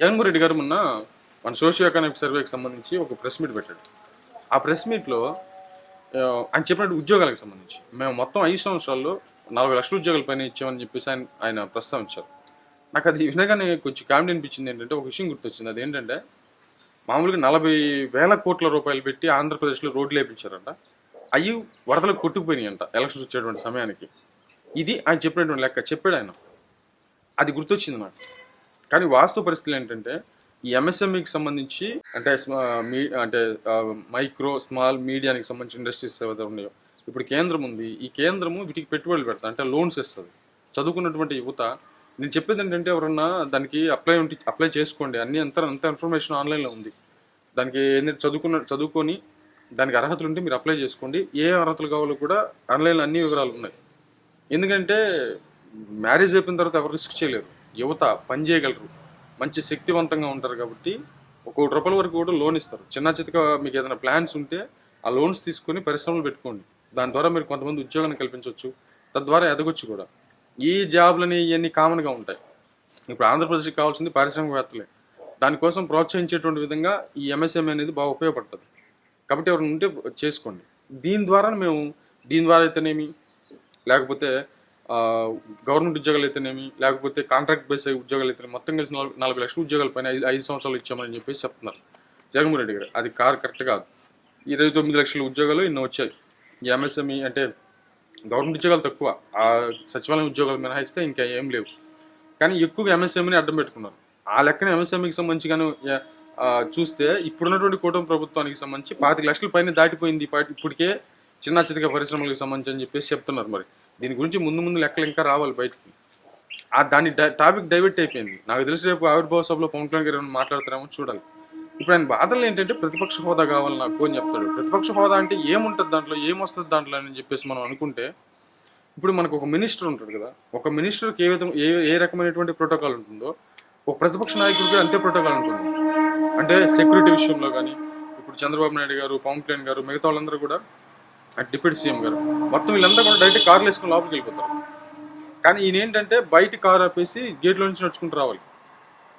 జగన్మోహన్ రెడ్డి గారు మొన్న మన సోషియో ఎకనామిక్ సర్వేకి సంబంధించి ఒక ప్రెస్ మీట్ పెట్టాడు. ఆ ప్రెస్ మీట్లో ఆయన చెప్పినట్టు ఉద్యోగాలకు సంబంధించి. మేము మొత్తం ఐదు సంవత్సరాల్లో నలభై లక్షల ఉద్యోగాల పైన ఇచ్చామని చెప్పేసి ఆయన ఆయన ప్రస్తావించారు నాకు అది వినగానే కొంచెం కామెడీ అనిపించింది ఏంటంటే ఒక విషయం గుర్తొచ్చింది. అది ఏంటంటే మామూలుగా నలభై వేల కోట్ల రూపాయలు పెట్టి ఆంధ్రప్రదేశ్లో రోడ్లు వేపించారంట. అవి వరదలకు కొట్టుకుపోయినాయి అంట ఎలక్షన్స్ వచ్చేటువంటి సమయానికి. ఇది ఆయన చెప్పినటువంటి లెక్క. చెప్పాడు ఆయన. అది గుర్తొచ్చింది నాకు. కానీ వాస్తవ పరిస్థితులు ఏంటంటే ఈ ఎంఎస్ఎంఈకి సంబంధించి అంటే మీ అంటే మైక్రో స్మాల్ మీడియానికి సంబంధించిన ఇండస్ట్రీస్ ఏవైతే ఉన్నాయో ఇప్పుడు కేంద్రం ఉంది. ఈ కేంద్రము వీటికి పెట్టుబడులు పెడతా అంటే లోన్స్ ఇస్తుంది. చదువుకున్నటువంటి యువత నేను చెప్పేది ఏంటంటే ఎవరన్నా దానికి అప్లై ఉంటే అప్లై చేసుకోండి. అన్ని అంత అంత ఇన్ఫర్మేషన్ ఆన్లైన్లో ఉంది. దానికి ఏంటంటే చదువుకున్న చదువుకొని దానికి అర్హతలు ఉంటే మీరు అప్లై చేసుకోండి. ఏ అర్హతలు కావాలో కూడా ఆన్లైన్లో అన్ని వివరాలు ఉన్నాయి. ఎందుకంటే మ్యారేజ్ అయిపోయిన తర్వాత ఎవరు రిస్క్ చేయలేరు. యువత పని చేయగలరు. మంచి శక్తివంతంగా ఉంటారు కాబట్టి ఒక కోటి రూపాయల వరకు కూడా లోన్ ఇస్తారు. చిన్న చితక మీకు ఏదైనా ప్లాన్స్ ఉంటే ఆ లోన్స్ తీసుకొని పరిశ్రమలు పెట్టుకోండి. దాని ద్వారా మీరు కొంతమంది ఉద్యోగాన్ని కల్పించవచ్చు. తద్వారా ఎదగొచ్చు కూడా. ఈ జాబ్లని ఇవన్నీ కామన్గా ఉంటాయి. ఇప్పుడు ఆంధ్రప్రదేశ్కి కావాల్సింది పారిశ్రామికవేత్తలే. దానికోసం ప్రోత్సహించేటువంటి విధంగా ఈ ఎంఎస్ఎంఈ అనేది బాగా ఉపయోగపడుతుంది. కాబట్టి ఎవరైనా ఉంటే చేసుకోండి. దీని ద్వారా మేము దీని ద్వారా అయితేనేమి? లేకపోతే గవర్నమెంట్ ఉద్యోగాలు అయితేనేమి లేకపోతే కాంట్రాక్ట్ బేస్ ఉద్యోగాలు అయితే మొత్తం కలిసి నాలుగు నాలుగు లక్షల ఉద్యోగాల పైన ఐదు ఐదు సంవత్సరాలు ఇచ్చామని చెప్పేసి చెప్తున్నారు. జగన్మోహన్ రెడ్డి గారు అది కార్ కరెక్ట్ కాదు. ఇరవై తొమ్మిది లక్షల ఉద్యోగాలు ఇన్న వచ్చాయి. ఈ ఎంఎస్ఎంఈ అంటే గవర్నమెంట్ ఉద్యోగాలు తక్కువ. ఆ సచివాలయం ఉద్యోగాలు మినహాయిస్తే ఇంకా ఏం లేవు. కానీ ఎక్కువగా ఎంఎస్ఎంఈని అడ్డం పెట్టుకున్నారు. ఆ లెక్కన ఎంఎస్ఎంఈకి సంబంధించి కానీ చూస్తే ఇప్పుడున్నటువంటి కూటమి ప్రభుత్వానికి సంబంధించి పాతిక లక్షల పైన దాటిపోయింది. ఇప్పటికే చిన్న చితక పరిశ్రమలకు సంబంధించి అని చెప్పేసి చెప్తున్నారు మరి. దీని గురించి ముందు ముందు లెక్కలు ఇంకా రావాలి బయటికి. ఆ దాని టాపిక్ డైవర్ట్ అయిపోయింది. నాకు తెలిసి రేపు ఆవిర్భావ సభలో పవన్ కళ్యాణ్ గారు ఏమైనా మాట్లాడతారేమో చూడాలి. ఇప్పుడు ఆయన బాధలు ఏంటంటే ప్రతిపక్ష హోదా కావాలి నాకు అని చెప్తాడు. ప్రతిపక్ష హోదా అంటే ఏముంటుంది దాంట్లో ఏమొస్తుంది దాంట్లో అని చెప్పేసి మనం అనుకుంటే ఇప్పుడు మనకు ఒక మినిస్టర్ ఉంటాడు కదా. ఒక మినిస్టర్కి ఏ విధంగా ఏ ఏ రకమైనటువంటి ప్రోటోకాల్ ఉంటుందో ఒక ప్రతిపక్ష నాయకుడికి అంతే ప్రోటోకాల్ ఉంటుంది. అంటే సెక్యూరిటీ విషయంలో కానీ ఇప్పుడు చంద్రబాబు నాయుడు గారు పవన్ కళ్యాణ్ గారు మిగతా వాళ్ళందరూ కూడా అటు డిప్యూటీ సీఎం గారు. మొత్తం వీళ్ళంతా కూడా డైరెక్ట్ కార్లు వేసుకుని లోపలికి వెళ్ళిపోతారు. కానీ ఈయన ఏంటంటే బయట కారు ఆపేసి గేట్లో నుంచి నడుచుకుంటూ రావాలి.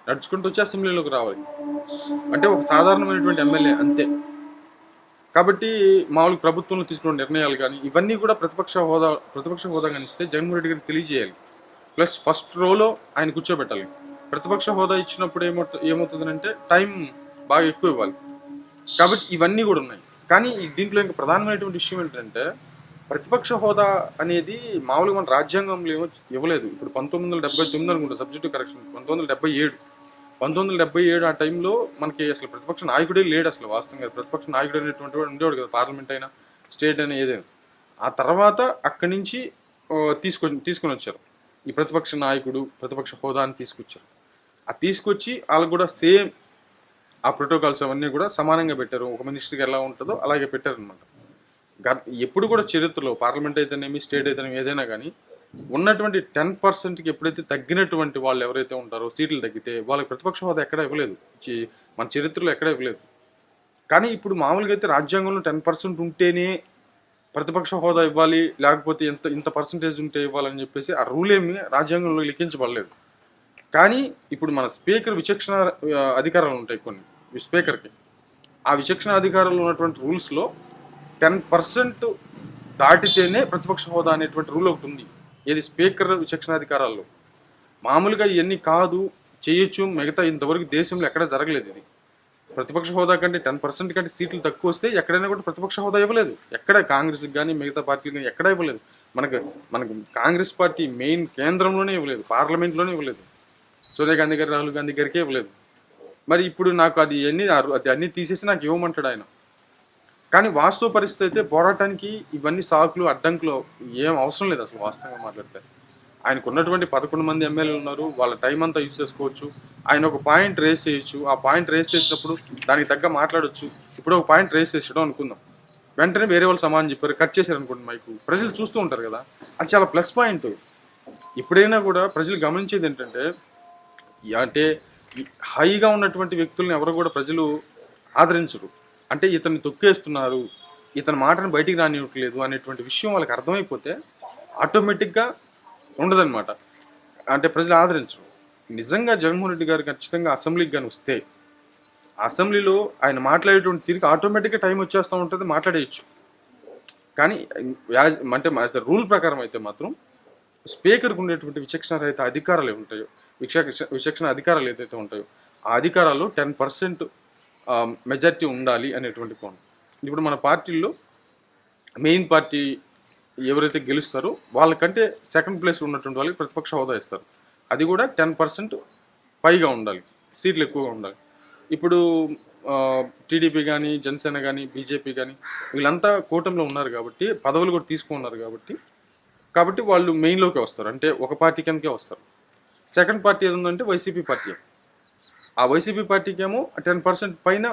నడుచుకుంటూ వచ్చి అసెంబ్లీలోకి రావాలి. అంటే ఒక సాధారణమైనటువంటి ఎమ్మెల్యే అంతే. కాబట్టి మామూలు ప్రభుత్వంలో తీసుకున్న నిర్ణయాలు కానీ ఇవన్నీ కూడా ప్రతిపక్ష హోదా ప్రతిపక్ష హోదా కానీ ఇస్తే జగన్మోహన్ రెడ్డి గారికి తెలియజేయాలి. ప్లస్ ఫస్ట్ రోలో ఆయన కూర్చోబెట్టాలి. ప్రతిపక్ష హోదా ఇచ్చినప్పుడు ఏమవుతుంది ఏమవుతుందంటే టైం బాగా ఎక్కువ ఇవ్వాలి. కాబట్టి ఇవన్నీ కూడా ఉన్నాయి. కానీ దీంట్లో ఇంకా ప్రధానమైనటువంటి విషయం ఏంటంటే ప్రతిపక్ష హోదా అనేది మామూలుగా మన రాజ్యాంగంలో ఏమో ఇవ్వలేదు. ఇప్పుడు పంతొమ్మిది వందల డెబ్బై తొమ్మిది అనుకుంటా సబ్జెక్టు కరెక్షన్ పంతొమ్మిది వందల డెబ్బై ఏడు. పంతొమ్మిది వందల డెబ్బై ఏడు ఆ టైంలో మనకి అసలు ప్రతిపక్ష నాయకుడే లేడు అసలు వాస్తవంగా. ప్రతిపక్ష నాయకుడు అనేటువంటి వాడు ఉండేవాడు కదా పార్లమెంట్ అయినా స్టేట్ అయినా ఏదైనా. ఆ తర్వాత అక్కడి నుంచి తీసుకొని తీసుకొని వచ్చారు. ఈ ప్రతిపక్ష నాయకుడు ప్రతిపక్ష హోదా అని తీసుకొచ్చారు. ఆ తీసుకొచ్చి వాళ్ళకు కూడా సేమ్ ఆ ప్రోటోకాల్స్ అవన్నీ కూడా సమానంగా పెట్టారు. ఒక మినిస్టర్కి ఎలా ఉంటుందో అలాగే పెట్టారనమాట ఎప్పుడు కూడా చరిత్రలో పార్లమెంట్ అయితేనేమి స్టేట్ అయితేనేమి ఏదైనా కానీ ఉన్నటువంటి టెన్ పర్సెంట్కి ఎప్పుడైతే తగ్గినటువంటి వాళ్ళు ఎవరైతే ఉంటారో సీట్లు తగ్గితే వాళ్ళకి ప్రతిపక్ష హోదా ఎక్కడ ఇవ్వలేదు. మన చరిత్రలో ఎక్కడ ఇవ్వలేదు. కానీ ఇప్పుడు మామూలుగా అయితే రాజ్యాంగంలో టెన్ పర్సెంట్ ఉంటేనే ప్రతిపక్ష హోదా ఇవ్వాలి లేకపోతే ఇంత ఇంత పర్సంటేజ్ ఉంటే ఇవ్వాలని చెప్పేసి ఆ రూల్ ఏమి రాజ్యాంగంలో లిఖించబడలేదు. కానీ ఇప్పుడు మన స్పీకర్ విచక్షణ అధికారాలు ఉంటాయి కొన్ని స్పీకర్కి. ఆ విచక్షణ అధికారంలో ఉన్నటువంటి రూల్స్లో టెన్ పర్సెంట్ దాటితేనే ప్రతిపక్ష హోదా అనేటువంటి రూల్ ఒకటి ఉంది. ఏది స్పీకర్ విచక్షణ అధికారాల్లో. మామూలుగా ఇవన్నీ కాదు చేయొచ్చు మిగతా ఇంతవరకు దేశంలో ఎక్కడ జరగలేదు ఇది. ప్రతిపక్ష హోదా కంటే టెన్ పర్సెంట్ కంటే సీట్లు తక్కువ వస్తే ఎక్కడైనా కూడా ప్రతిపక్ష హోదా ఇవ్వలేదు. ఎక్కడ కాంగ్రెస్కి కానీ మిగతా పార్టీలు కానీ ఎక్కడా ఇవ్వలేదు. మనకు మనకు కాంగ్రెస్ పార్టీ మెయిన్ కేంద్రంలోనే ఇవ్వలేదు పార్లమెంట్లోనే ఇవ్వలేదు. సోనియా గాంధీ గారు రాహుల్ గాంధీ గారికి ఇవ్వలేదు. మరి ఇప్పుడు నాకు అది అన్ని అది అన్ని తీసేసి నాకు ఇవ్వమంటాడు ఆయన. కానీ వాస్తవ పరిస్థితి అయితే పోరాటానికి ఇవన్నీ సాకులు అడ్డంకులు ఏం అవసరం లేదు అసలు వాస్తవంగా మాట్లాడితే. ఆయనకు ఉన్నటువంటి పదకొండు మంది ఎమ్మెల్యేలు ఉన్నారు వాళ్ళ టైం అంతా యూజ్ చేసుకోవచ్చు. ఆయన ఒక పాయింట్ రేస్ చేయొచ్చు. ఆ పాయింట్ రేస్ చేసినప్పుడు దానికి తగ్గ మాట్లాడొచ్చు. ఇప్పుడు ఒక పాయింట్ రేస్ చేసడం అనుకుందాం. వెంటనే వేరే వాళ్ళు సమానం చెప్పారు కట్ చేశారు అనుకోండి మైకు. ప్రజలు చూస్తూ ఉంటారు కదా. అది చాలా ప్లస్ పాయింట్. ఇప్పుడైనా కూడా ప్రజలు గమనించేది ఏంటంటే అంటే హైగా ఉన్నటువంటి వ్యక్తులను ఎవరు కూడా ప్రజలు ఆదరించరు. అంటే ఇతన్ని తొక్కేస్తున్నారు ఇతని మాటను బయటికి రానివ్వట్లేదు అనేటువంటి విషయం వాళ్ళకి అర్థమైపోతే ఆటోమేటిక్గా ఉండదన్నమాట. అంటే ప్రజలు ఆదరించరు. నిజంగా జగన్మోహన్ రెడ్డి గారు ఖచ్చితంగా అసెంబ్లీకి కానీ వస్తే అసెంబ్లీలో ఆయన మాట్లాడేటువంటి తిరిగి ఆటోమేటిక్గా టైం వచ్చేస్తూ ఉంటుంది మాట్లాడేయచ్చు. కానీ యాజ్ అంటే యాజ్ రూల్ ప్రకారం అయితే మాత్రం స్పీకర్కి ఉండేటువంటి విచక్షణ రహిత అధికారాలు ఉంటాయో విచక్ష విచక్షణ అధికారాలు ఏదైతే ఉంటాయో ఆ అధికారాలు టెన్ పర్సెంట్ మెజార్టీ ఉండాలి అనేటువంటి కోణం. ఇప్పుడు మన పార్టీల్లో మెయిన్ పార్టీ ఎవరైతే గెలుస్తారో వాళ్ళకంటే సెకండ్ ప్లేస్ ఉన్నటువంటి వాళ్ళకి ప్రతిపక్ష హోదా ఇస్తారు. అది కూడా టెన్ పర్సెంట్ పైగా ఉండాలి సీట్లు ఎక్కువగా ఉండాలి. ఇప్పుడు టీడీపీ కానీ జనసేన కానీ బీజేపీ కానీ వీళ్ళంతా కూటమిలో ఉన్నారు కాబట్టి పదవులు కూడా తీసుకున్నారు కాబట్టి కాబట్టి వాళ్ళు మెయిన్లోకి వస్తారు. అంటే ఒక పార్టీ కిందకే వస్తారు. సెకండ్ పార్టీ ఏది ఉందంటే వైసీపీ పార్టీ. ఆ వైసీపీ పార్టీకి ఏమో టెన్ పర్సెంట్ పైన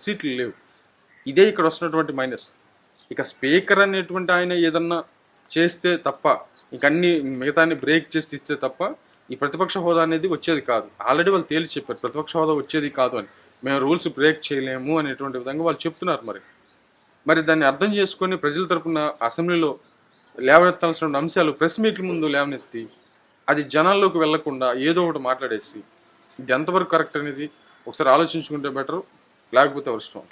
సీట్లు లేవు. ఇదే ఇక్కడ వస్తున్నటువంటి మైనస్. ఇక స్పీకర్ అనేటువంటి ఆయన ఏదన్నా చేస్తే తప్ప ఇక అన్ని మిగతాన్ని బ్రేక్ చేసి ఇస్తే తప్ప ఈ ప్రతిపక్ష హోదా అనేది వచ్చేది కాదు. ఆల్రెడీ వాళ్ళు తేల్చి చెప్పారు ప్రతిపక్ష హోదా వచ్చేది కాదు అని. మేము రూల్స్ బ్రేక్ చేయలేము అనేటువంటి విధంగా వాళ్ళు చెప్తున్నారు మరి. మరి దాన్ని అర్థం చేసుకొని ప్రజల తరపున అసెంబ్లీలో లేవనెత్తాల్సిన అంశాలు ప్రెస్ మీట్ల ముందు లేవనెత్తి అది జనాల్లోకి వెళ్ళకుండా ఏదో ఒకటి మాట్లాడేసి ఇది ఎంతవరకు కరెక్ట్ అనేది ఒకసారి ఆలోచించుకుంటే బెటర్ లేకపోతే అవసరం